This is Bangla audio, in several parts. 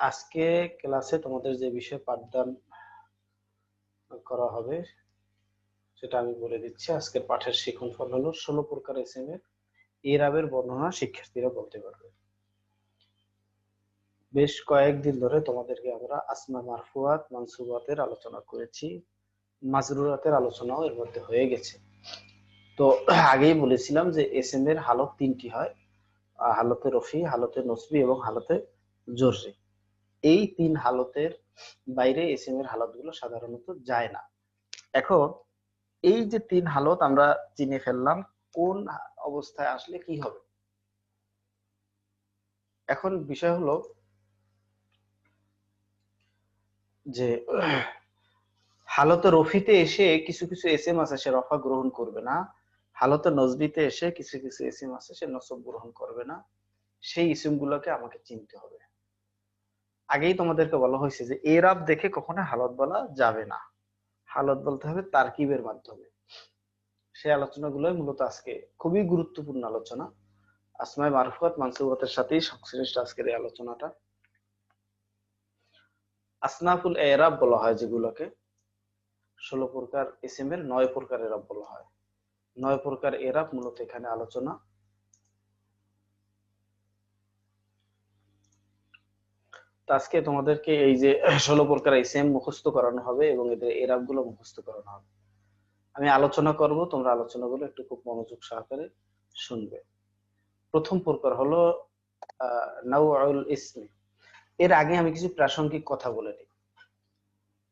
আজকে ক্লাসে তোমাদের যে বিষয় পাঠদান করা হবে, সেটা আমি বলে দিচ্ছি। আজকের পাঠের শিখন ফল হলো ষোলো প্রকার এস এম এর এরাবের বর্ণনা শিক্ষার্থীরা বলতে পারবে। বেশ কয়েকদিন ধরে তোমাদেরকে আমরা আসমা মারফুয়াত, মানসুবাতের আলোচনা করেছি। মাজরুরাতের আলোচনাও এর মধ্যে হয়ে গেছে। তো আগেই বলেছিলাম যে এস এম এর হালত তিনটি হয় হালতে রফি, হালতে নসবি এবং হালতে জররি এই তিন হালতের বাইরে এস এম এর হালতগুলো সাধারণত যায় না। এখন এই যে তিন হালত আমরা চিনে ফেললাম, কোন অবস্থায় আসলে কি হবে? এখন বিষয় হলো যে হালতে রফিতে এসে কিছু কিছু এস আছে, সে রফা গ্রহণ করবে না। হালতে নজবিতে এসে কিছু কিছু এস আছে, সে নসব গ্রহণ করবে না। সেই ইসিম গুলোকে আমাকে চিনতে হবে। আগেই তোমাদেরকে বলা হয়েছে যে এরাব দেখে কখনো হালত বলা যাবে না। হালত বলতে হবে তারকিবের মাধ্যমে। সেই আলোচনাগুলোই মূলত আজকে খুবই গুরুত্বপূর্ণ আলোচনা। আসমাই মারফুয়াত মানসুবতের সাথেই সংশ্লিষ্ট আজকের এই আলোচনাটা। আসনাফুল এরাব বলা হয় যেগুলোকে। ষোলো প্রকার এর নয় প্রকার এরাব বলা হয়। নয় প্রকার এরাব মূলত এখানে আলোচনা। আজকে তোমাদেরকে এই যে ষোলো প্রকার এসএম মুখস্থ করানো হবে এবং এদের এরাবগুলো মুখস্থ করানো হবে। আমি আলোচনা করব, তোমরা আলোচনাগুলো একটু খুব মনোযোগ সহকারে শুনবে। প্রথম প্রকার হলো, আহ নাউল ইসমি। এর আগে আমি কিছু প্রাসঙ্গিক কথা বলে নিই।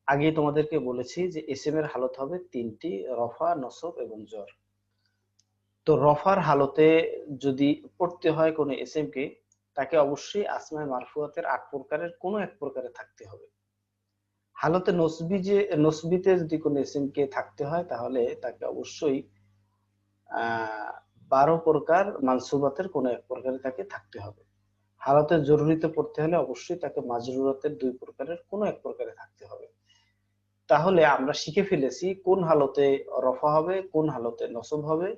আগে তোমাদেরকে বলেছি যে এসএম এর হালত হবে তিনটি, রফা, নসব এবং জ্বর। তো রফার হালতে যদি পড়তে হয় কোনো এসএম কে, তাকে অবশ্যই আসমায় মারফুয়াতের আট প্রকারের কোনো এক প্রকারে থাকতে হবে। হালতে নসবি যে, নসবিতে যদি কোনো এসএম কে থাকতে হয়, তাহলে তাকে অবশ্যই বারো প্রকার মানসুবাতের কোনো এক প্রকারে তাকে থাকতে হবে। হালতে জরুরিতে পড়তে হলে অবশ্যই তাকে মাজরুরাতের দুই প্রকারের কোনো এক প্রকারে থাকতে হবে। তাহলে আমরা শিখে ফেলেছি কোন হালতে রফা হবে, কোন হালতে নসব হবে,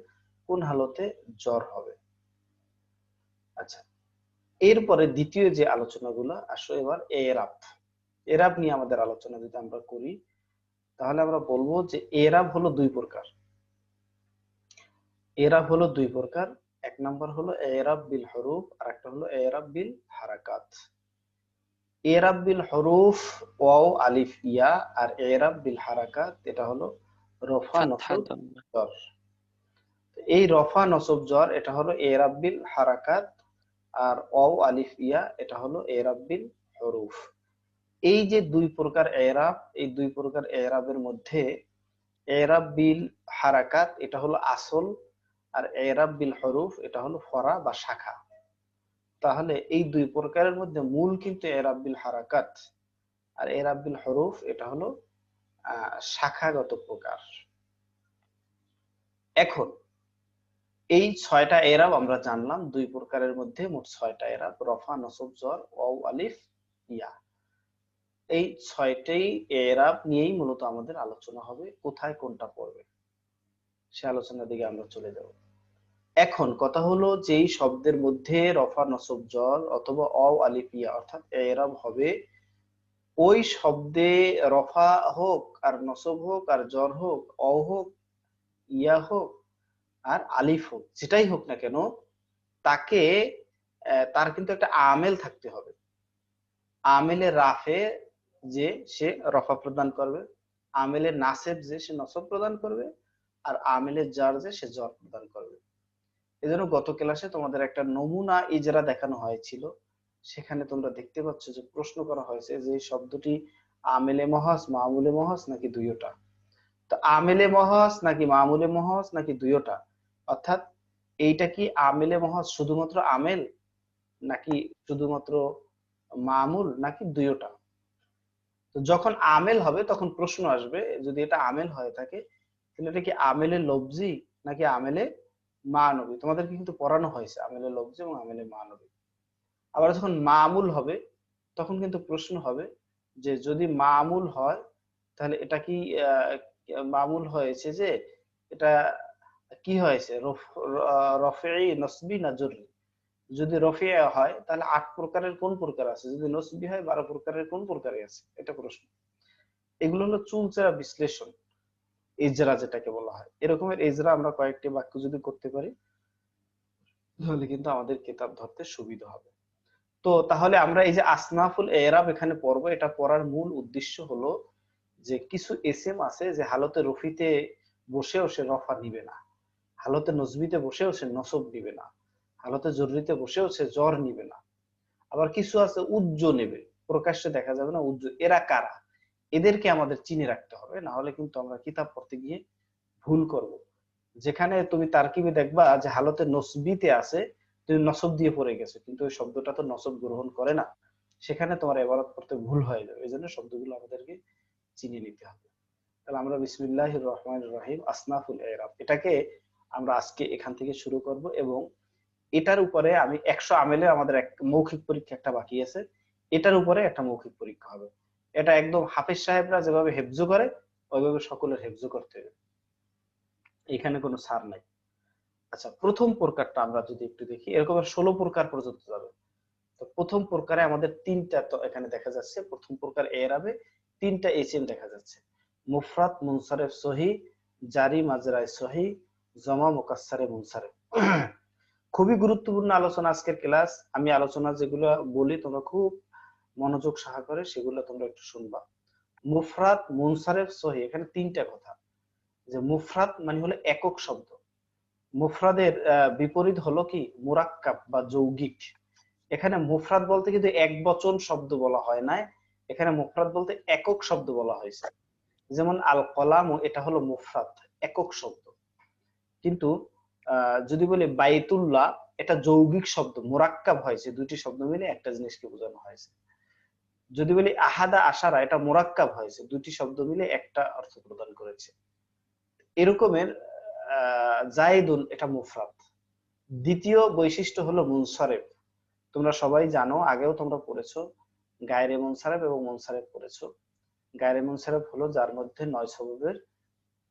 কোন হালতে জ্বর হবে। আচ্ছা এরপরে দ্বিতীয় যে আলোচনাগুলো, আসো এবার এরাব। এরাব নিয়ে আমাদের আলোচনা যদি আমরা করি, তাহলে আমরা বলব যে এরাব হলো দুই প্রকার। এরাব হলো দুই প্রকার, এক নাম্বার হলো এরাব বিল হরুফ আর একটা হলো এরাব বিল হারাকাত। এরাব বিল হরুফ ওয়াও আলিফ ইয়া আর এরাব বিল হারাকাত এটা হলো রফা নসব এই রফা নসব জ্বর এটা হলো এরাব বিল হারাকাত আর ওয়াও আলিফ ইয়া এটা হলো এরাব বিল হরুফ। এই যে দুই প্রকার এরাব এই দুই প্রকার এরাবের মধ্যে এরাব বিল হারাকাত এটা হলো আসল আর এরাব বিল হরুফ এটা হলো ফরা বা শাখা। তাহলে এই দুই প্রকারের মধ্যে মূল কিন্তু এরাব বিল হারাকাত। আর এরাব বিল হরুফ, এটা হলো শাখাগত প্রকার। এখন, এই ছয়টা এরাব আমরা জানলাম, দুই প্রকারের মধ্যে মোট ছয়টা এরাব, রফা, নসব, জর ও আলিফ, ইয়া। এই ছয়টাই এরাব নিয়েই মূলত আমাদের আলোচনা হবে, কোথায় কোনটা পড়বে। সে আলোচনার দিকে আমরা চলে যাব। এখন কথা হলো যেই শব্দের মধ্যে রফা নসব জল অথবা অ আলিফিয়া অর্থাৎ এরাব হবে, ওই শব্দে রফা হোক আর নসব হোক আর জ্বর হোক অ হোক, ইয়া হোক আর আলিফ হোক, যেটাই হোক না কেন, তাকে তার কিন্তু একটা আমেল থাকতে হবে। আমেলে রাফে যে সে রফা প্রদান করবে, আমেলে নাসেব যে সে নসব প্রদান করবে, আর আমেলের জার যে সে জ্বর প্রদান করবে। এজন্য গত ক্লাসে তোমাদের একটা নমুনা ইজরা দেখানো হয়েছিল। সেখানে তোমরা দেখতে পাচ্ছ যে প্রশ্ন করা হয়েছে যে শব্দটি আমেলে মহাস, মামুলে মহাস নাকি দুইটা? তো আমেলে মহাস নাকি মামুলে মহাস নাকি দুইটা? অর্থাৎ এইটা কি আমেলে মহাস শুধুমাত্র আমেল নাকি শুধুমাত্র মামুল নাকি দুইটা? তো যখন আমেল হবে তখন প্রশ্ন আসবে, যদি এটা আমেল হয়ে থাকে, তাহলে এটা কি আমেলে লবজি নাকি আমেলে মানবী। তোমাদেরকে কিন্তু পড়ানো হয়েছে আমেলে লবজি এবং আমেলে মানবী। আবার যখন মামুল হবে, তখন কিন্তু প্রশ্ন হবে যে, যদি মামুল হয়, তাহলে এটা কি মামুল হয়েছে যে, এটা কি হয়েছে? রফেই নসবি না জরুরি? যদি রফিয়া হয়, তাহলে আট প্রকারের কোন প্রকার আছে? যদি নসবি হয়, বারো প্রকারের কোন প্রকারে আছে? এটা প্রশ্ন। এগুলো হলো চুলচেরা বিশ্লেষণ। এজরা যেটাকে বলা হয়। এরকমের এজরা আমরা কয়েকটি বাক্য যদি করতে পারি, তাহলে কিন্তু আমাদের কিতাব ধরতে সুবিধা হবে। তো তাহলে আমরা এই যে আসনাফুল এরাব এখানে পড়ব, এটা পড়ার মূল উদ্দেশ্য হলো যে কিছু এসএম আছে যে হালতে রফিতে বসেও সে রফা নিবে না। হালতে নজবিতে বসেও সে নসব নিবে না। হালতে জরুরিতে বসেও সে জ্বর নিবে না। আবার কিছু আছে উজ্জ নেবে। প্রকাশ্যে দেখা যাবে না উজ্জ এরা কারা? এদেরকে আমাদের চিনে রাখতে হবে, না হলে কিন্তু আমরা কিতাব পড়তে গিয়ে ভুল করব। যেখানে তুমি তারকিবে দেখবা যে হালতে নসবিতে আছে, তুমি নসব দিয়ে পড়ে গেছো, কিন্তু ওই শব্দটা তো নসব গ্রহণ করে না। সেখানে তোমার এবারত করতে ভুল হয়ে যাবে এই জন্য শব্দগুলো আমাদেরকে চিনে নিতে হবে। তাহলে আমরা বিসমিল্লাহ রহমান রহিম, আসনাফুল এরাব। এটাকে আমরা আজকে এখান থেকে শুরু করব এবং এটার উপরে আমি একশো আমেলের আমাদের এক মৌখিক পরীক্ষা একটা বাকি আছে, এটার উপরে একটা মৌখিক পরীক্ষা হবে। এটা একদম হাফিজ সাহেবরা যেভাবে হেফজ করে, ওইভাবে সকলের হেফজ করতে হবে। এখানে কোনো সার নাই। আচ্ছা প্রথম প্রকারটা আমরা যদি একটু দেখি, এরকম ষোলো প্রকার পর্যন্ত যাবে। তো প্রথম প্রকারে আমাদের তিনটা তো এখানে দেখা যাচ্ছে, প্রথম প্রকার এরাবে তিনটা এসএম দেখা যাচ্ছে। মুফরাত মুনসারেফ সহি, জারি মাজরায় সহি, জমা মুকাসারে মুনসারে। খুবই গুরুত্বপূর্ণ আলোচনা আজকের ক্লাস। আমি আলোচনা যেগুলো বলি তোমরা খুব মনোযোগ সহকারে সেগুলো তোমরা একটু শুনবা। মুফরাত মুনসারেফ সহি, এখানে তিনটা কথা। যে মুফরাত মানে হলো একক শব্দ। মুফরাদের বিপরীত হলো কি? মুরাক্কাব বা যৌগিক। এখানে মুফরাদ বলতে কিন্তু এক বচন শব্দ বলা হয় না এখানে মুফরাদ বলতে একক শব্দ বলা হয়েছে। যেমন আল কলাম এটা হলো মুফরাদ, একক শব্দ। কিন্তু যদি বলি বাইতুল্লাহ, এটা যৌগিক শব্দ, মোরাক্কাব হয়েছে দুটি শব্দ মিলে একটা জিনিসকে বোঝানো হয়েছে। যদি বলি আহাদা আশারা, এটা মোরাক্কাব হয়েছে। দুটি শব্দ মিলে একটা অর্থ প্রদান করেছে। এরকমের জায়দুন, এটা মুফরাদ। দ্বিতীয় বৈশিষ্ট্য হলো মুনসারেফ তোমরা সবাই জানো, আগেও তোমরা পড়েছো, গায়রে মুনসারেফ এবং মুনসারেফ পড়েছো। গায়রে মুনসারেফ হলো যার মধ্যে নয় স্বভাবের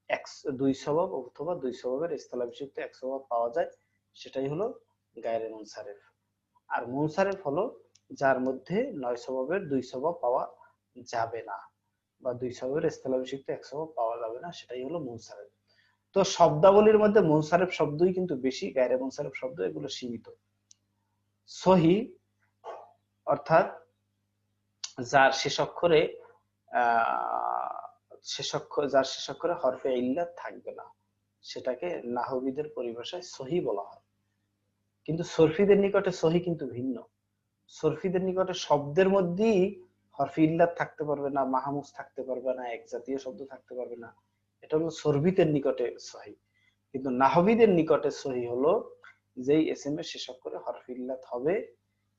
এক, দুই স্বভাব অথবা দুই স্বভাবের স্থলাভিষিক্ত এক স্বভাব পাওয়া যায়, সেটাই হলো গায়রে মুনসারেফ আর মুনসারেফ হলো যার মধ্যে নয় স্বভাবের দুই স্বভাব পাওয়া যাবে না বা দুই স্বভাবের স্থলাভিষিক্ত এক স্বভাব পাওয়া যাবে না, সেটাই হলো মুনসারেফ তো শব্দাবলীর মধ্যে মুনসারেফ শব্দই কিন্তু বেশি, গায়রে মুনসারেফ শব্দ এগুলো সীমিত। সহি অর্থাৎ যার শেষ অক্ষরে শেষ অক্ষর যার শেষ অক্ষরে হরফে ইল্লাত থাকবে না, সেটাকে নাহবিদের পরিভাষায় সহি বলা হয়। কিন্তু সরফিদের নিকটে সহি কিন্তু ভিন্ন। সরফিদের নিকটে শব্দের মধ্যেই হরফে ইল্লাত থাকতে পারবে না মাহমুস থাকতে পারবে না, এক জাতীয় শব্দ থাকতে পারবে না। এটা হলো সরফিদের নিকটে সহি। কিন্তু নাহবিদের নিকটে সহি হলো যেই এস এম এর শেষ অক্ষরে হরফ ইল্লাত হবে,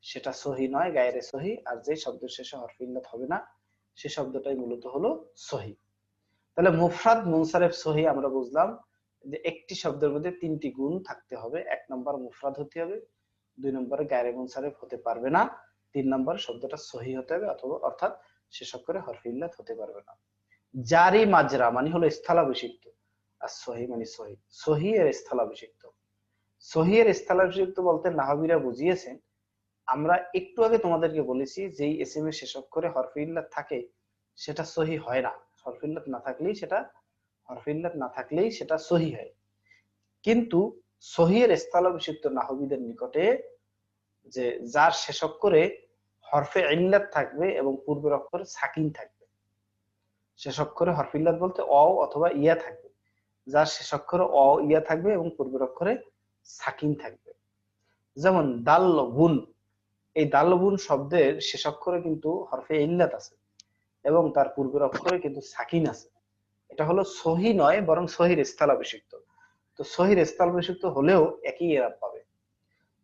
সেটা সহি নয়, গায়ের সহি, আর যেই শব্দের শেষে হরফ ইল্লাত হবে না, সে শব্দটাই মূলত হলো সহি। তাহলে মুফরাদ মুনসারেফ সহি আমরা বুঝলাম যে একটি শব্দের মধ্যে তিনটি গুণ থাকতে হবে, এক নম্বর মুফরাদ হতে হবে দুই নম্বরে গায়রে মুনসারেফ হতে পারবে না, তিন নম্বর শব্দটা সহি হতে হবে অথবা অর্থাৎ শেষ অক্ষরে হরফ ইল্লাত হতে পারবে না। জারি মাজরা মানে হলো স্থলাভিষিক্ত। আর সহি মানে সহি। সহি এর স্থলাভিষিক্ত। সহি এর স্থলাভিষিক্ত বলতে নাহাবিরা বুঝিয়েছেন, আমরা একটু আগে তোমাদেরকে বলেছি যেই এস এম এর শেষ অক্ষরে হরফ ইল্লাত থাকে, সেটা সহি হয় না। হরফ ইল্লাত না থাকলেই সেটা, হরফ ইল্লাত না থাকলেই সেটা সহি হয়। কিন্তু সহিয়ের স্থলাভিষিক্ত নাহবিদের নিকটে যে যার শেষ অক্ষরে হরফে ইল্লাত থাকবে এবং পূর্বের অক্ষরে সাকিন থাকবে। শেষ অক্ষরে হরফ ইল্লাত বলতে অ অথবা ইয়া থাকবে। যার শেষ অক্ষরে অ ইয়া থাকবে এবং পূর্বের অক্ষরে সাকিন থাকবে। যেমন দাল বুন, এই দাল দালবুন শব্দের শেষ অক্ষরে কিন্তু হরফে ইল্লাত আছে এবং তার পূর্বের অক্ষরে কিন্তু সাকিন আছে। এটা হলো সহি নয়, বরং সহির স্থলাভিষিক্ত। তো সহির স্থলাভিষিক্ত হলেও একই এরাব পাবে।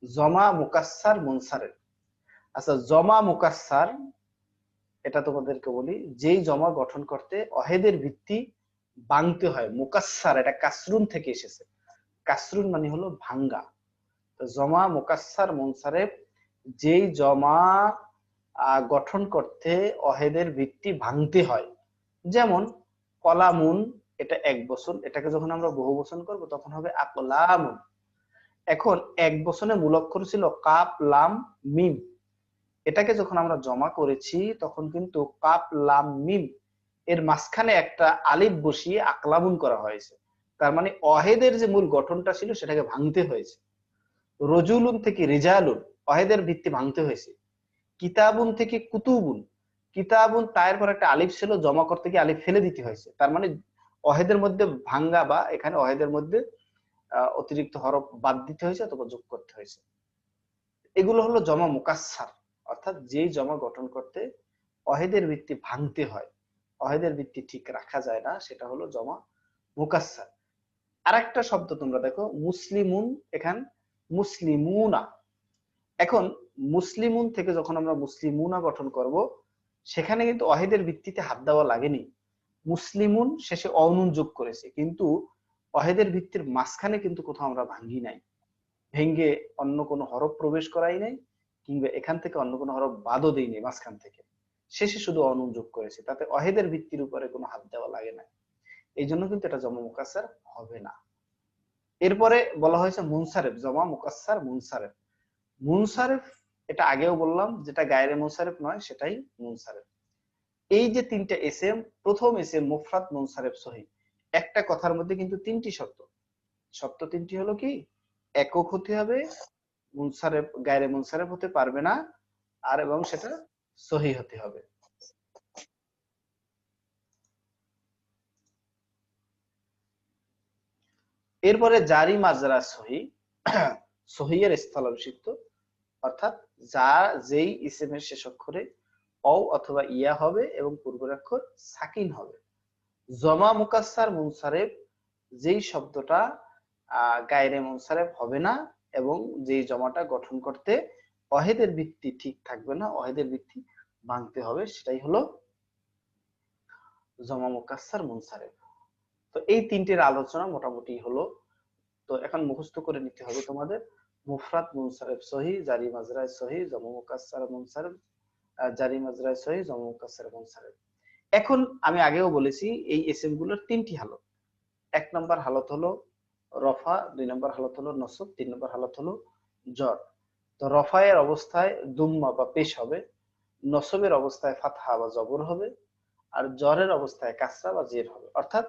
জমা মুকাসার মুনসারের। আচ্ছা জমা মুকাসার এটা তোমাদেরকে বলি, যেই জমা গঠন করতে অহেদের ভিত্তি বাংতে হয় মুকাসার এটা কাসরুন থেকে এসেছে। কাসরুন মানে হলো ভাঙ্গা। তো জমা মুকাসার মুনসারেফ যেই জমা গঠন করতে অহেদের ভিত্তি ভাঙতে হয়। যেমন কলামুন এটা এক বছর, এটাকে যখন আমরা বহু বচন করব, তখন হবে আকলাম। এখন এক বছরে মূলক্ষর ছিল কাপ, লাম, মিম। এটাকে যখন আমরা জমা করেছি, তখন কিন্তু কাপ, লাম, মিম, এর মাঝখানে একটা আলিফ বসিয়ে আকলামুন করা হয়েছে। তার মানে অহেদের যে মূল গঠনটা ছিল, সেটাকে ভাঙতে হয়েছে। রজুলুন থেকে রিজালুন, অহেদের ভিত্তি ভাঙতে হয়েছে। কিতাবুন থেকে কুতুবুন, কিতাবুন তায়ের পর একটা আলিফ ছিল, জমা করতে গিয়ে আলিফ ফেলে দিতে হয়েছে। তার মানে অহেদের মধ্যে ভাঙ্গা বা এখানে অহেদের মধ্যে অতিরিক্ত হরফ বাদ দিতে হয়েছে অথবা যোগ করতে হয়েছে। এগুলো হলো জমা মুকাসার অর্থাৎ যেই জমা গঠন করতে অহেদের ভিত্তি ভাঙতে হয়, অহেদের ভিত্তি ঠিক রাখা যায় না, সেটা হলো জমা মুকাসার আর একটা শব্দ তোমরা দেখো, মুসলিমুন, এখান মুসলিমুনা। এখন মুসলিমুন থেকে যখন আমরা মুসলিমুনা গঠন করব, সেখানে কিন্তু অহেদের ভিত্তিতে হাত দেওয়া লাগেনি। মুসলিমুন শেষে অনুন যোগ করেছে। কিন্তু অহেদের ভিত্তির মাঝখানে কিন্তু কোথাও আমরা ভাঙ্গি নাই। ভেঙ্গে অন্য কোনো হরফ প্রবেশ করাই নাই, কিংবা এখান থেকে অন্য কোনো হরফ বাদও দেয়নি মাঝখান থেকে। শেষে শুধু অনুন যোগ করেছে, তাতে অহেদের ভিত্তির উপরে কোনো হাত দেওয়া লাগে না। এই জন্য কিন্তু এটা জমা মুকাসার হবে না। এরপরে বলা হয়েছে মুনসারেফ, জমা মুকাসার মুনসারেফ। মুনসারেফ, এটা আগেও বললাম, যেটা গায়ের মুনসারেফ নয়, সেটাই মুনসারেফ। এই যে তিনটা এসএম, প্রথম এসএম মুফরাত মুনসারেফ সহি। একটা কথার মধ্যে কিন্তু তিনটি শর্ত। শর্ত তিনটি হলো কি? একক হতে হবে মুনসারেফ গায়ের মুনসারেফ হতে পারবে না, আর এবং সেটা সহি হতে হবে। এরপরে জারি মাজরা সহি, সহিয়ের স্থলাভিষিক্ত, অর্থাৎ যা, যেই ইসেমের শেষ অক্ষরে অ অথবা ইয়া হবে এবং পূর্বের অক্ষর সাকিন হবে। জমা মুকাসার মুনসারেফ যেই শব্দটা গায়রে মুনসারেফ হবে না এবং যেই জমাটা গঠন করতে অহেদের ভিত্তি ঠিক থাকবে না, অহেদের ভিত্তি ভাঙতে হবে, সেটাই হলো জমা মুকাসার মুনসারেফ তো এই তিনটির আলোচনা মোটামুটি হলো। তো এখন মুখস্থ করে নিতে হবে তোমাদের। মুফরাত মুনসারেফ সহি, জারি মাজরায় সহি, জমা মুকাসার মুনসারেফ জারি এখন আমি আগেও বলেছি, এই এসএমগুলোর তিনটি হালত। এক নম্বর হালত হলো রফা, দুই নম্বর হালত হলো নসব, তিন নম্বর হালত হলো জ্বর। তো রফায়ের অবস্থায় দুম্মা বা পেশ হবে, নসবের অবস্থায় ফাতহা বা জবর হবে, আর জ্বরের অবস্থায় কাসরা বা জের হবে। অর্থাৎ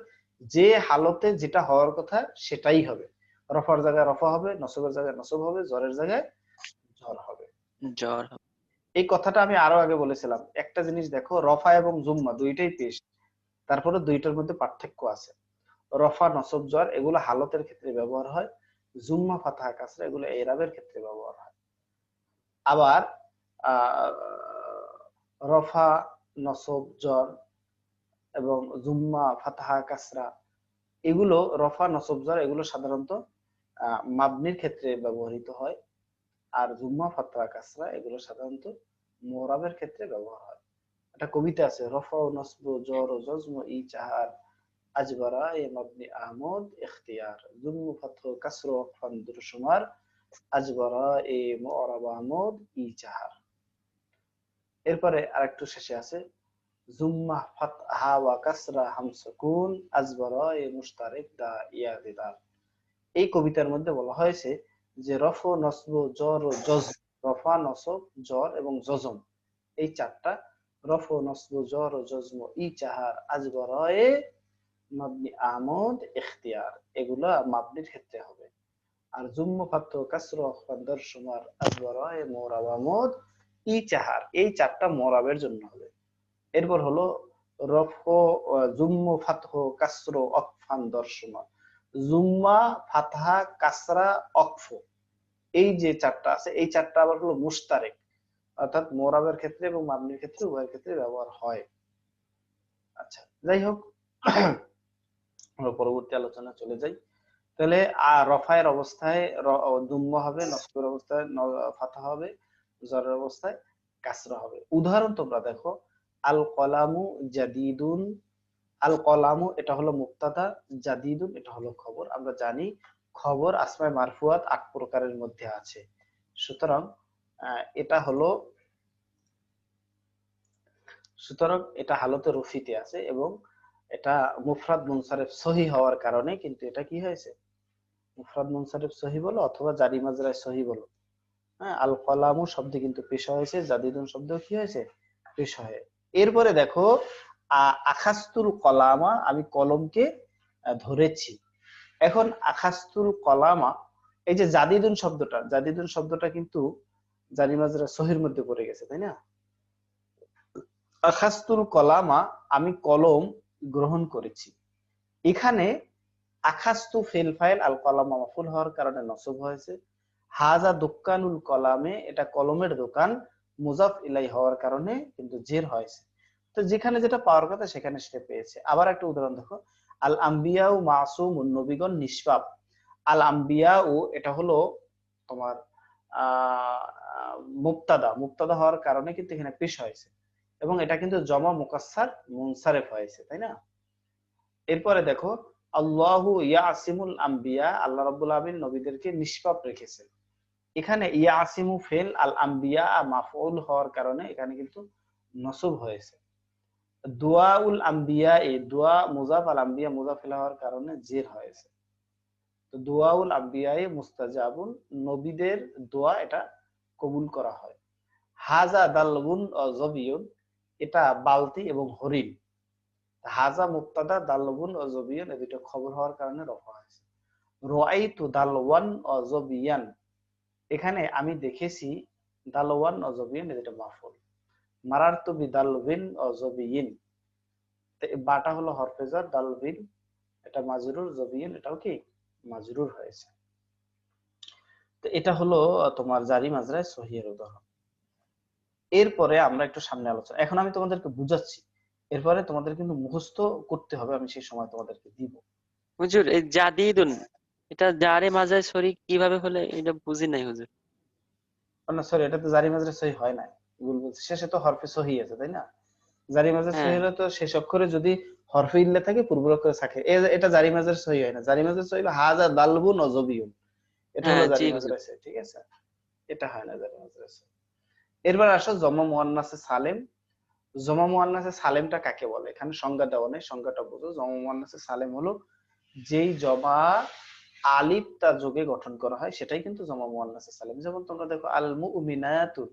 যে হালতে যেটা হওয়ার কথা সেটাই হবে। রফার জায়গায় রফা হবে, নসবের জায়গায় নসব হবে, জ্বরের জায়গায় জ্বর হবে। জ্বর এই কথাটা আমি আরও আগে বলেছিলাম। একটা জিনিস দেখো, রফা এবং জুম্মা দুইটাই পেশ, তারপরে দুইটার মধ্যে পার্থক্য আছে। রফা নসব জ্বর, এগুলো হালতের ক্ষেত্রে ব্যবহার হয়। জুম্মা ফাতাহা কাসরা, এগুলো এরাবের ক্ষেত্রে ব্যবহার হয়। আবার রফা নসব জ্বর এবং জুম্মা ফাতাহা কাসরা, এগুলো রফা নসব জ্বর, এগুলো সাধারণত মাবনির ক্ষেত্রে ব্যবহৃত হয়। আর জুম্মা, ফাতাহা, কাসরা এগুলো সাধারণত মোরাবের ক্ষেত্রে ব্যবহার হয়। একটা কবিতা আছে রফা নসব জ্বর ও জজম ই চাহার আজবারা এ মাবনি আহমদ ইখতিয়ার জুম্মু, ফাতহ, কাসর, ওয়াকফান দুরুসুমার আজবারা এ মুআরাব আহমদ ই চাহার। এরপরে আরেকটু শেষে আছে, জুম্মা, ফাতহা ওয়া কাসরা হামসুকুন আজবারা এ মুশতারিক দা ইয়াদিদার। এই কবিতার মধ্যে বলা হয়েছে যে রফ, নসব, জর, জজ, রফা, নসব জ্বর এবং জজম। এই চারটা, রফ, নসব জ্বর ও জজম, ই, চাহার আজবারা মাবনি আমদ, ইখতিয়ার। এগুলো মাবনির ক্ষেত্রে হবে। আর জুম্ম ফাত্ত কাসর ফাদ্দার সুমার আজবারা এ মোরাব আমদ, ই, চাহার। এই চারটা মোরাবের জন্য হবে। এরপর হলো রফ জুম্ম ফাতহ, কাসর অকফান দর্শমা জুম্মা, ফাতহা, কাসরা, অকফ। এই যে চারটা আছে, এই চারটা আবার হলো মুস্তারেক অর্থাৎ মোরাবের ক্ষেত্রে এবং মাবনির ক্ষেত্রে উভয়ের ক্ষেত্রে ব্যবহার হয়। আচ্ছা যাই হোক পরবর্তী আলোচনা চলে যাই। তাহলে রফায়ের অবস্থায় দুম্ম হবে নসবের অবস্থায় ফাতা হবে জ্বরের অবস্থায় কাসরা হবে। উদাহরণ তোমরা দেখো আল কলামু জাদিদুন আল কলামু এটা হলো মুক্তাদা, জাদিদুন, এটা হলো খবর। আমরা জানি খবর আসমায় মারফুয়াত আট প্রকারের মধ্যে আছে। সুতরাং এটা হলো, সুতরাং এটা হালতে রফিতে আছে এবং এটা মুফরাদ মুনসারিফ সহি হওয়ার কারণে কিন্তু এটা কি হয়েছে? মুফরাদ মুনসারিফ সহি বলো অথবা জারি মাজরায় সহি বলো। হ্যাঁ আল কলামু শব্দে কিন্তু পেশা হয়েছে, জাদিদুন শব্দেও কি হয়েছে? পেশ হয়ে। এরপরে দেখো আখাস্তুল কলামা আমি কলমকে ধরেছি। এখন আখাস্তুল কলামা, এই যে জাদিদুন শব্দটা জাদিদুন শব্দটা কিন্তু জারি মাজরা সহির মধ্যে পড়ে গেছে, তাই না? আখাস্তুল কলামা আমি কলম গ্রহণ করেছি। এখানে আখাস্তু ফেল ফাইল আল কলামা মাফুল হওয়ার কারণে নসব হয়েছে। হাজা দোকানুল কলামে এটা কলমের দোকান মুজাফ ইলাই হওয়ার কারণে কিন্তু জের হয়েছে। তো যেখানে যেটা পাওয়ার কথা সেখানে সেটা পেয়েছে। আবার একটা উদাহরণ দেখো। আল আম্বিয়া ও মাসুম নবীগণ নিষ্পাপ। আল আম্বিয়া ও এটা হলো তোমার মুক্তাদা। মুক্তাদা হওয়ার কারণে কিন্তু এখানে পেশ হয়েছে। এবং এটা কিন্তু জমা মুকাসার মুনসারেফ হয়েছে, তাই না? এরপরে দেখো, আল্লাহু ইয়া আসিমুল আম্বিয়া, আল্লাহ রাব্বুল আমিন নবীদেরকে নিষ্পাপ রেখেছেন। এখানে ইয়া আসিমু ফেল আল আম্বিয়া মাফউল হওয়ার কারণে এখানে কিন্তু নসব হয়েছে। দোয়াউল আম্বিয়া এই দোয়া মুজাফ আল আম্বিয়া মুজাফিল হওয়ার কারণে জের হয়েছে। তো দোয়াউল আম্বিয়া মুস্তাজাবুন, নবীদের দোয়া এটা কবুল করা হয়। হাজা দালবুন জবিউন এটা বালতি এবং হরিণ। হাজা মুক্তাদা, দালবুন অজবিয়ান এই দুটো খবর হওয়ার কারণে রফা হয়েছে। রোয়াইতু দালওয়ান অজবিয়ান এখানে আমি দেখেছি দালওয়ান অজবিয়ান এই দুটো মাফুল মারারতু বি দালবিন অজবিয়িন বাটা হলো হরফেজার দালবিন এটা মাজরুর জবিয়িন এটাও কি মাজরুর হয়েছে। তো এটা হলো তোমার জারি মাজরায় সহিয়ের উদাহরণ। এরপরে আমরা একটু সামনে আলোচনা এখন আমি তোমাদেরকে বুঝাচ্ছি এরপরে তোমাদের কিন্তু মুখস্থ করতে হবে আমি সেই সময় তোমাদেরকে দিব। হুজুর এই জাদিদুন এটা জারে মাজায় শরীক কীভাবে হলে এটা বুঝি নাই হুজুর। না সরি এটা তো জারি মাজারে সহি হয় না বলছি শেষে তো হরফে সহি আছে তাই না? জারি মাজার সহি হলে তো শেষ অক্ষরে যদি হরফে ইল্লে থাকে পূর্ব অক্ষরে থাকে এটা জারি মাজার সহি হয় না। জারি মাজার সহি হাজা দালবু নজবিউন। এটা হলো জারি মাজার ঠিক আছে? এটা হয় না জারি মাজার এরপর আসো জমা মুয়ান্নাসে সালেম। জমা মুয়ান্নাসে সালেমটা কাকে বলে? এখানে সংজ্ঞা দেওয়া নেই সংজ্ঞাটা বুঝো। জমা মুয়ান্নাসে সালেম হলো যেই জমা আলিফ তা যোগে গঠন করা হয় সেটাই কিন্তু জমা মুয়ান্নাসে সালেম। যেমন তোমরা দেখো আল মুমিনাতুন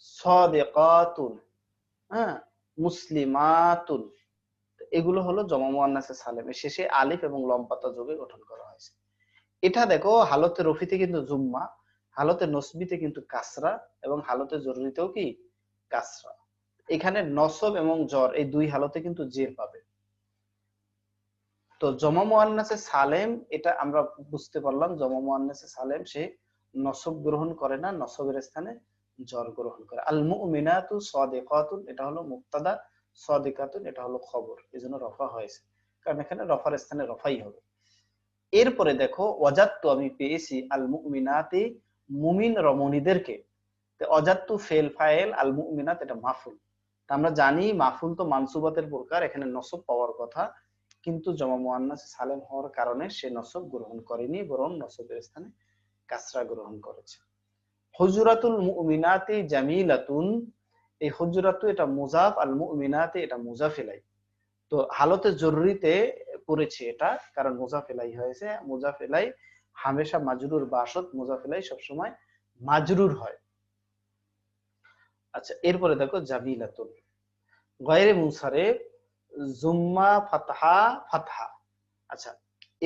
সাদিকাতুন হ্যাঁ মুসলিমাতুন। এগুলো হলো জমা মুয়ান্নাসে সালেম শেষে আলিফ এবং লম্পাতা যোগে গঠন করা হয়েছে। এটা দেখো, হালতে রফিতে কিন্তু জুম্মা, হালতে নসবিতে কিন্তু কাসরা এবং হালতে জরুরিতেও কি? কাসরা। এখানে নসব এবং জ্বর এই দুই হালতে কিন্তু জের পাবে। তো জমা মুয়ান্নাসে সালেম, এটা আমরা বুঝতে পারলাম, জমা মুয়ান্নাসে সালেম সে নসব গ্রহণ করে না, নসবের স্থানে জ্বর গ্রহণ করে। আল মুমিনাতু সাদিকাতুন, এটা হলো মুক্তাদা সাদিকাতুন, এটা হলো খবর। এজন্য রফা হয়েছে। কারণ এখানে রফার স্থানে রফাই হবে। এরপরে দেখো, ওয়াজাত্তু আমি পেয়েছি আল মুমিনাতি মুমিন রমণীদেরকে। অজাত্তু ফেল ফাইল আল মুমিনাত এটা মাফুল। আমরা জানি মাফুল তো মানসুবাতের প্রকার, এখানে নসব পাওয়ার কথা। কিন্তু জমা মুয়ান্নাস সালেম হওয়ার কারণে সে নসব গ্রহণ করেনি, বরং নসবের স্থানে কাসরা গ্রহণ করেছে। হুজুরাতুল মুমিনাতি জামিলাতুন। এই হুজুরাতু এটা মুজাফ, আল মুমিনাতি এটা তো হালতে জরুরিতে পড়েছে এটা, কারণ হয়েছে। হামেশা মাজরুর বাসত সবসময় মাজরুর হয়। আচ্ছা এরপরে দেখো জামিলাতুন। গয়রে মুনসারে জুম্মা ফাতহা ফাতহা। আচ্ছা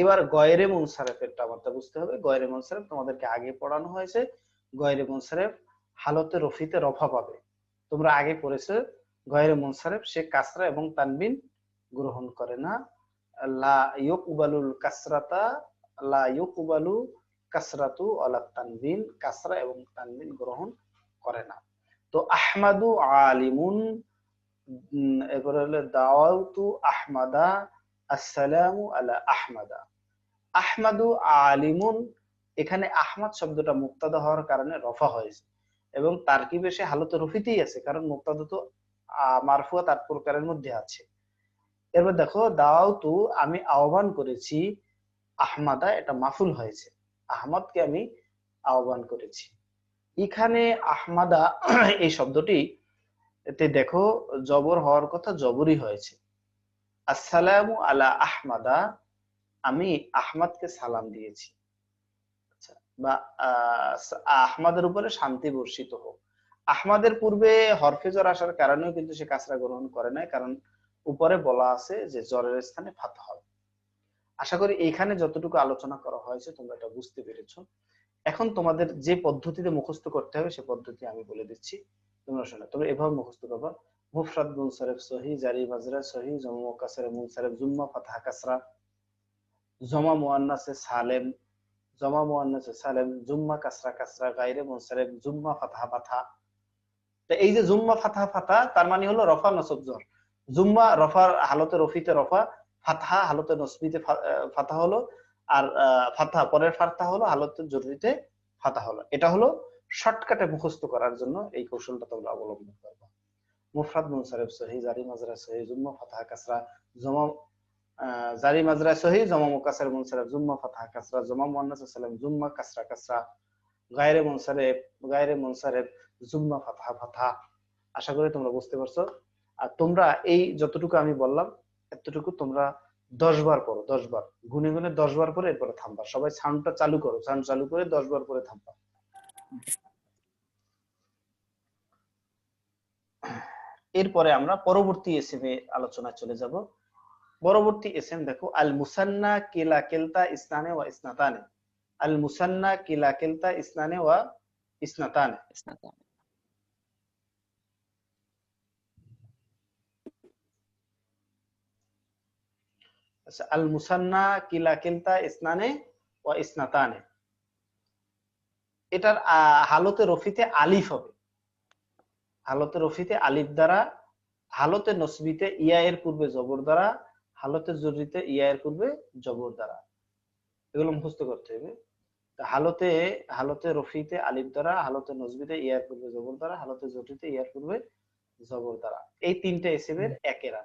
এবার গয়রে মুনসারেফেরটা আমাদের বুঝতে হবে। গয়রে মুনসারেফ তোমাদেরকে আগে পড়ানো হয়েছে। গয়রে মুনসারেফ হালতে রফিতে রফা পাবে তোমরা আগে পড়েছো, গয়রে মুনসারেফ সে কাসরা এবং তানবিন গ্রহণ করে না। লা ইউকবালুল কাসরাতা, লা ইউকবালু কাসরাতু আলা তানবিন, কাসরা এবং তানবিন গ্রহণ করে না। তো আহমাদু আলিমুন এরপরে হলো দাওয়াতু আহমাদা, আসসালামু আলা আহমাদা। আহমাদু আলিমুন এখানে আহমদ শব্দটা মুক্তাদা হওয়ার কারণে রফা হয়েছে। এবং তারকিবে সে হালত রফিতেই আছে, কারণ মুক্তাদা তো মারফুয়া তার প্রকারের মধ্যে আছে। এরপর দেখো দাও দাওয়াতু আমি আহ্বান করেছি, আহমাদা এটা মাফুল হয়েছে। আহমদকে আমি আহ্বান করেছি। এখানে আহমাদা এই শব্দটি এতে দেখো, জবর হওয়ার কথা জবরই হয়েছে। আসসালামু আলা আহমাদা, আমি আহমদকে সালাম দিয়েছি। বা আহ, আহমদের উপরে শান্তি বর্ষিত হোক। আহমদের পূর্বে হরফে জ্বর আসার কারণেও কিন্তু সে কাজটা গ্রহণ করে নাই কারণ উপরে বলা আছে যে জ্বরের স্থানে ফাতা হবে। আশা করি এইখানে যতটুকু আলোচনা করা হয়েছে তোমরা এটা বুঝতে পেরেছ। এখন তোমাদের যে পদ্ধতিতে মুখস্থ করতে হবে সে পদ্ধতি আমি বলে দিচ্ছি। তোমরা শোনো তোমরা এভাবে মুখস্থ করবা। মুফরাদ মুনসারিফ সহি জারি মাজরা সহি জমা মুকাসির মুনসারিফ জুম্মা ফাতহা কাসরা জমা মুয়ান্নাসে সালেম জমা মুয়ান্নাসে সালেম, জুম্মা কাসরা কাসরা, গায়রে মুনসারিফ, জুম্মা ফাতহা ফাতহা। তো এই যে জুম্মা ফাতহা ফাতহা, তার মানে হলো রফা নসব জর জুম্মা রফার হালতে রফিতে রফা, ফাতহা হালতে নসবিতে ফাতহা হলো, আর ফাতহা পরের ফাতহা হলো হালতে জরুরিতে ফাতহা হলো। এটা হলো শর্টকাটে মুখস্থ করার জন্য এই কৌশলটা তোমরা অবলম্বন করবে। মুফরাদ মুনসারিফ সহি, জারি মাজরা সহি, জুম্মা ফাতহা কাসরা, জমা জারি মাজরা সহি জমা মুকাসির মুনসারিফ জুম্মা ফাতহা কাসরা, জমা মুয়ান্নাস সালাম জুম্মা কাসরা কাসরা, গায়রে মুনসারিফ গায়রে মুনসারিফ জুম্মা ফাতহা ফাতহা। আশা করি তোমরা বুঝতে পারছ। আর তোমরা এই যতটুকু আমি বললাম, এতটুকু তোমরা দশ বার করো দশ বার। গুনে গুনে দশ বার করে এরপরে থামবা। সবাই সাউন্ডটা চালু করো, সাউন্ড চালু করে দশ বার করে থামবা। এরপরে আমরা পরবর্তী এসএম এ আলোচনায় চলে যাব। পরবর্তী এসএম দেখো আল মুসান্না কিলা কেলতা ইসনানে ওয়া ইসনাতানে। আল মুসান্না কিলা কেলতা ইসনানে ওয়া ইসনাতানে। আচ্ছা আল মুসান্না কিলা কিলতা ইসনানে ওয়া ইসনাতানে। এটার হালতে রফিতে আলিফ হবে। হালতে রফিতে আলিফ দ্বারা, হালতে নসবিতে ইয়া এর পূর্বে জবর দ্বারা হালতে জরুরিতে ইয়া এর পূর্বে জবর দ্বারা। এগুলো মুখস্থ করতে হবে। হালতে হালতে রফিতে আলিফ দ্বারা হালতে নসবিতে ইয়া এর পূর্বে জবর দ্বারা হালতে জরুরিতে ইয়া এর পূর্বে জবর দ্বারা। এই তিনটা এসিমের একেরা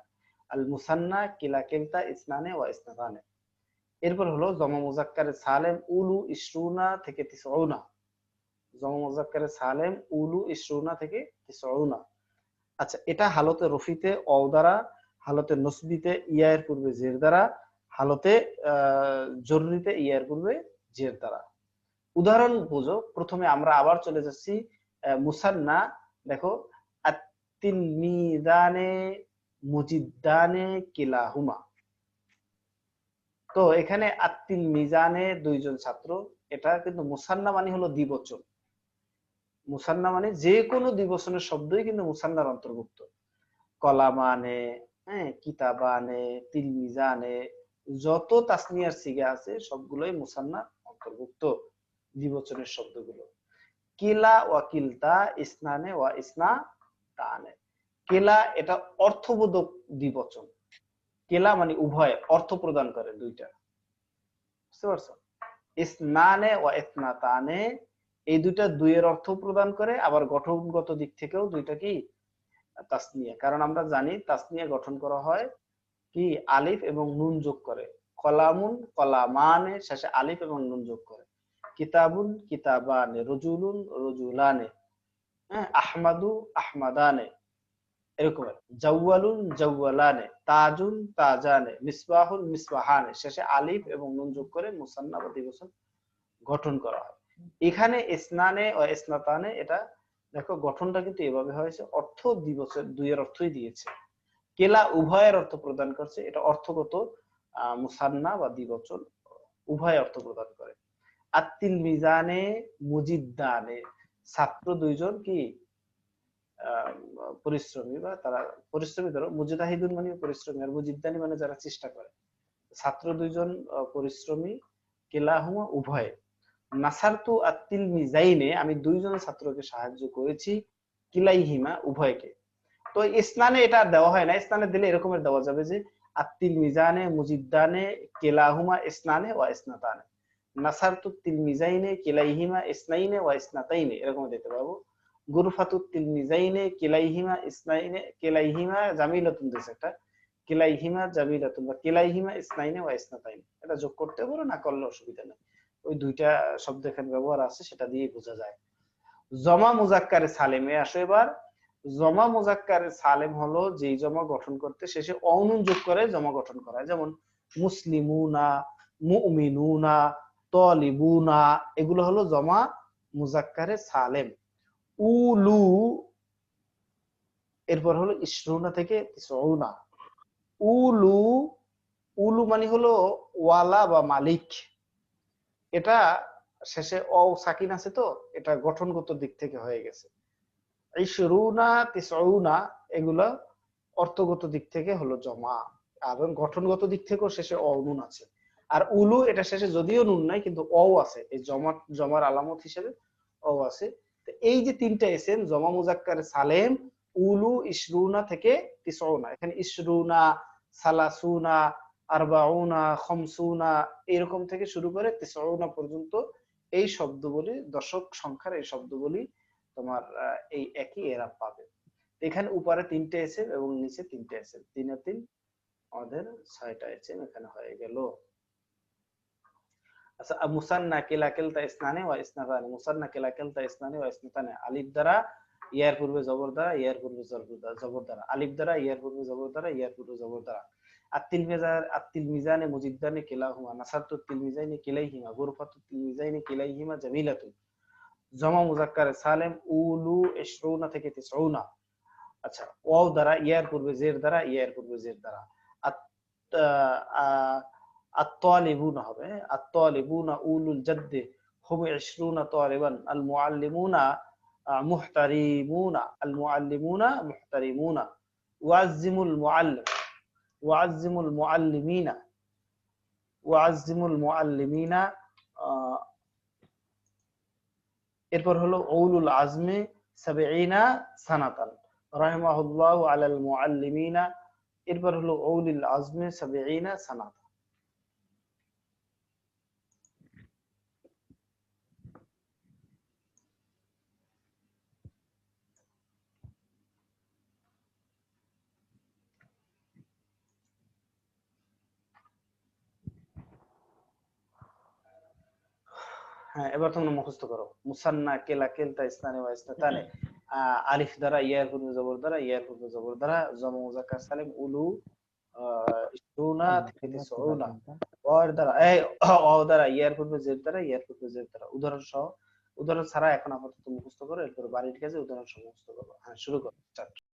আল মুসান্না কিলা কিলতা ইসনানে ওয়া ইসনাতানে। এরপর হলো জমা মুজাক্কারে সালেম উলু ইসরুনা থেকে তিসউনা। জমা মুজাক্কারে সালেম উলু ইসরুনা থেকে তিসউনা। আচ্ছা এটা হালতে রফিতে অ দ্বারা হালতে নসবিতে ইয়া পূর্বে জের দ্বারা, হালতে জরুরিতে ইয়া পূর্বে জের দ্বারা। উদাহরণ বুঝো, প্রথমে আমরা আবার চলে যাচ্ছি মুসান্না। দেখো তো এখানে আত্তিল মিজানে দুইজন ছাত্র, এটা কিন্তু মুসান্না মানে হলো দ্বিবচন। মুসান্না মানে যে কোনো দ্বিবচনের শব্দই কিন্তু মুসান্নার অন্তর্ভুক্ত। কলামানে হ্যাঁ কিতাবানে তিলমিজানে যত তাসনিয়ার সিগা আছে, সবগুলোই মুসান্নার অন্তর্ভুক্ত দ্বিবচনের শব্দগুলো। কিলা ওয়া কিলতা, ইসনানে ওয়া ইসনা, তানে। কেলা এটা অর্থবোধক দ্বিবচন। কেলা মানে উভয়, অর্থ প্রদান করে দুইটা। বুঝতে পারছ? ইসনানে ও ইসনাতানে এই দুইটা দুইয়ের অর্থ প্রদান করে, আবার গঠনগত দিক থেকেও দুইটা কি তাসনিয়া। কারণ আমরা জানি তাসনিয়া গঠন করা হয় কি? আলিফ এবং নুন যোগ করে। কলামুন কলামানে শেষে আলিফ এবং নুন যোগ করে। কিতাবুন কিতাবানে, রজুলুন রজুলানে হ্যাঁ আহমাদু আহমাদানে, এরকম জাওয়ালুন জাওয়ালানে তাজুন তাজানে মিসবাহুল মিসবাহানে, শেষে আলিফ এবং নুন যোগ করে মুসান্না দ্বিবচন গঠন করা হয়। এখানে ইসনানে ও ইসনাতানে এটা দেখো, গঠনটা কিন্তু এভাবে হয়েছে, অর্থ দ্বিবচন দুইয়ের অর্থই দিয়েছে। কেলা উভয়ের অর্থ প্রদান করছে, এটা অর্থগত মুসান্না বা দ্বিবচন, উভয় অর্থ প্রদান করে। আত্তিল মিজানে মুজিদ্দানে, ছাত্র দুইজন কি পরিশ্রমী বা তারা পরিশ্রমী ধরো মুজিদাহিদুন মানে পরিশ্রমী আর মুজিদ্দানি মানে যারা চেষ্টা করে। ছাত্র দুইজন পরিশ্রমী কেলাহুমা উভয়ে। নাসারতু আত্তিল মিজাইনে আমি দুইজন ছাত্রকে সাহায্য করেছি, কিলাইহিমা উভয়কে। তো ইসনানে এটা দেওয়া হয় না ইসনানে দিলে এরকমের দেওয়া যাবে যে আত্তিল মিজানে মুজিদ্দানে, কেলাহুমা ইসনানে ওয়া ইসনাতানে। নাসারতু তিল মিজাইনে, কিলাইহিমা ইসনাইনে ওয়া ইসনাতাইনে, এরকম তিল মিজাইনে, কিলাইহিমা ইসনাইনে, কিলাইহিমা জামিলাতুন একটা। জামিলাতুন বা কিলাইহিমা ইসনাইনে ওয়া এটা যোগ করতে পারো, না করলে অসুবিধা নেই। ওই দুইটা শব্দ এখানে ব্যবহার আছে, সেটা দিয়ে বোঝা যায়। জমা মুজাক্কারে সালেমে আসো এবার। জমা মুজাক্কার সালেম হলো যেই জমা গঠন করতে শেষে অনুন যোগ করে জমা গঠন করা। যেমন মুসলিমুনা, মুমিনুনা, তলিবুনা, এগুলো হলো জমা মুজাক্কারে সালেম। উলু, এরপর হলো ইসরুনা থেকে তিসউনা উলু উলু মানে হলো ওয়ালা বা মালিক। এটা শেষে অ সাকিন আছে তো, এটা গঠনগত দিক থেকে হয়ে গেছে। তিসউনা, এগুলা অর্থগত দিক থেকে হলো জমা। এবং গঠনগত দিক থেকেও শেষে অ নুন আছে। আর উলু, এটা শেষে যদিও নুন নাই, কিন্তু অ আছে। এই জমা, জমার আলামত হিসেবে অ আছে। এই যে তিনটা এসেন, জমা মুজাক্কার সালেম, উলু ইসরুনা থেকে তিসউনা। এখানে ইশরুনা, সালাসুনা আরবাউনা, খমসুনা, এরকম থেকে শুরু করে তিসউনা পর্যন্ত এই শব্দগুলি দশক সংখ্যার এই শব্দগুলি তোমার এই একই এরা পাবে। এখানে উপরে তিনটে এসেম এবং নিচে তিনটে এসেম তিন আর তিন, আমাদের ছয়টা এসেম এখানে হয়ে গেল। আচ্ছা মুসান্না কিলা কিলতা ইসনানে ওয়া ইসনাতানে। মুসান্না কিলা কিলতা ইসনানে ওয়া ইসনাতানে। আলিফ দ্বারা, ইয়ার পূর্বে জবর দ্বারা, ইয়ার পূর্বে জবর দ্বারা। আলিফ দ্বারা, ইয়ার পূর্বে জবর দ্বারা, ইয়ার পূর্বে জবর দ্বারা। আত্তিল মিজান, আত্তিল মিজানে মুজিদ্দানে কিলাহুমা নাসারতু তিল মিজাইনে কিলাইহিমা গুরফাতু তিল মিজাইনে কিলাইহিমা জামিলাতুন। জমা মুজাক্কার সালেম উলু ইশরুনা থেকে তিসউনা। আচ্ছা ওয়াও দ্বারা ইয়ার পূর্বে জের দ্বারা, ইয়ার পূর্বে জের দ্বারা। আত-তালিবুনা হবে, আত-তালিবুনা উলুল জাদ্দে, হুম ইশরুনা তালিবান, আল মুআল্লিমুনা মুহতারিমুনা, আল মুআল্লিমুনা মুহতারিমুনা। ওয়াজ্জিমুল মুআল্লিম। ওয়াজ্জিমুল মুআল্লিমিনা ওয়াজ্জিমুল মুআল্লিমিনা আহ, এরপর হলো উলুল আজমে সাবিঈনা সানাতান। রাহিমাহুল্লাহু আলাল মুআল্লিমিনা। এরপর হলো উলুল আজমে সাবিঈনা সানাতান। হ্যাঁ এবার তোমরা মুখস্থ করো। মুসান্না কেলা কেলতা ইসনানে ওয়া ইসনাতানে আহ, আলিফ দ্বারা ইয়ার পূর্বে জবর দ্বারা ইয়ার পূর্বে জবর দ্বারা জমা মুজাক্কার সালিম উলু আহ, থেকে তিসউনা ওয়ার দ্বারা এই দ্বারা ইয়ার পূর্বে জের দ্বারা ইয়ার পূর্বে জের দ্বারা। উদাহরণ সহ উদাহরণ ছাড়া এখন আপাতত মুখস্থ করো এরপর বাড়ির কাছে উদাহরণ সহ মুখস্থ করো। হ্যাঁ শুরু করো.